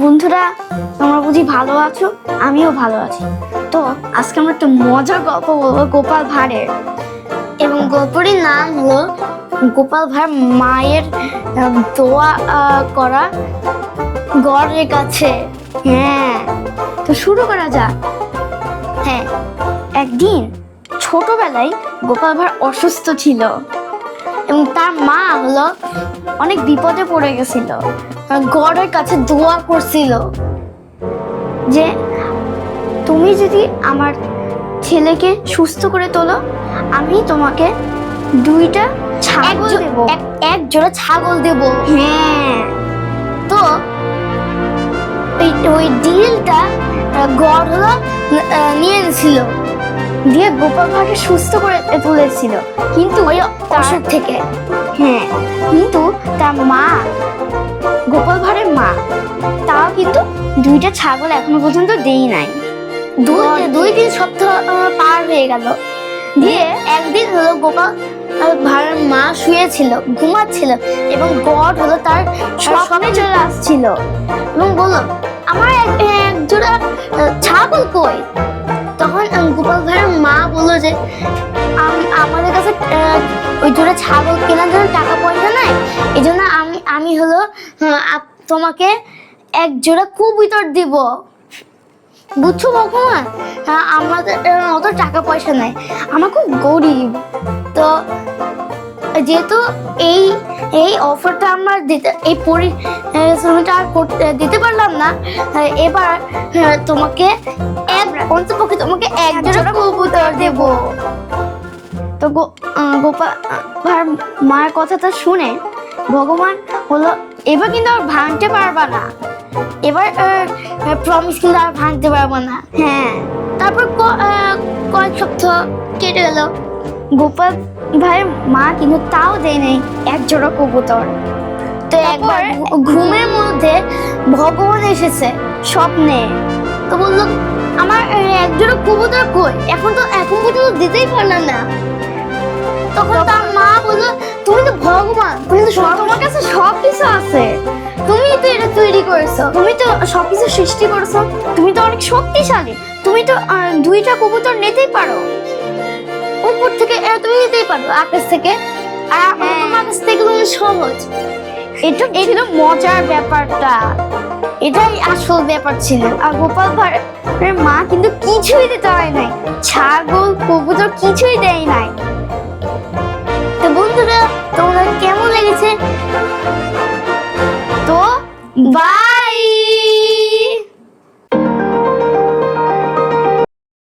বন্ধুরা, তোমরা বুঝি ভালো আছো? আমিও ভালো আছি। তো, আজকে আমরা একটা মজার গল্প বলব গোপাল ভাঁড়ের। এবং গল্পটির নাম হলো গোপাল ভাঁড় মায়ের দোয়া করা গড়ের কাছে। হ্যাঁ। তো শুরু করা যাক। হ্যাঁ একদিন ছোটবেলায় গোপাল ভাঁড় অসুস্থ ছিল। এবং তার মা হলো অনেক বিপদে পড়ে গেছিল। গড়ের কাছে দোয়া করছিল যে তুমি যদি আমার ছেলেকে সুস্থ করে তোলো আমি তোমাকে দুইটা ছাগল দেব। এক জোড়া ছাগল দেব। হ্যাঁ। তো ওই ডিলটা গড় হলো নিয়ে এনেছিল। দিয়ে গোপাল ভাঁড়কে সুস্থ করে তুলেছিল। কিন্তু ওই অসুখ থেকে। হ্যাঁ কিন্তু তার মা গোপাল ভাঁড়ের মা তাও কিন্তু দুইটা ছাগল এখনও পর্যন্ত দেই নাই। দুই দুই তিন সপ্তাহ পার হয়ে গেল। দিয়ে একদিন হলো গোপাল ভাঁড়ের মা শুয়েছিল ঘুমাচ্ছিল এবং গড হলো তার স্বপ্নে চলে আসছিল এবং বলল আমার এক জোড়া ছাগল কই? তখন গোপাল বলল যে আম- আমাদের কাছে ওই জোড়া ছাগল কেনার জন্য টাকা পয়সা নাই। এই জন্য আমি আমি হলো তোমাকে এক জোড়া কবুতর দিব। বুঝছ ভগবান হ্যাঁ, আমাদের অত টাকা পয়সা নাই। আমার খুব গরিব। তো যেহেতু এই এই অফারটা আমরা দিতে এই পরিশ্রমটা আর করতে দিতে পারলাম না এবার আহ, তোমাকে অন্তপক্ষে তোমাকে কবুতর দেব। তো গোপাল ভার কথাটা শুনে ভগবান হলো এবার কিন্তু আর ভাঙতে পারবা না। এবার প্রমিস কিন্তু আর ভাঙতে পারব না। হ্যাঁ। তারপর কয়েক সপ্তাহ কেটে গেল। গোপাল ভাইয়ের মা কিন্তু তাও দেয় নেই এক জোড়া কবুতর। তো একবার ঘুমের মধ্যে ভগবান এসেছে স্বপ্নে। তো বলল জোড়া কবুতর কই? এখন তো এখন পর্যন্ত দিতেই পারলাম না। তখন তার মা বলল তুমি তো ভগবান তুমি তো তোমার কাছে সব কিছু আছে। তুমি তো এটা তৈরি করেছ তুমি তো সবকিছু সৃষ্টি করেছ তুমি তো অনেক শক্তিশালী তুমি তো দুইটা কবুতর নিতেই পারো। উপর থেকে তুমি নিতেই পারো আকাশ থেকে। আর আমার তোমার কাছ থেকে তুমি সহজ। এটা ছিল মজার ব্যাপারটা। এটাই আসল ব্যাপার ছিল। আর গোপাল ভাঁড়ের মা কিন্তু কিছুই দিতে হয় নাই। ছাগল, কবুতর কিছুই দেয় নাই। তো বন্ধুরা তোমরা কেমন লেগেছে? তো বাই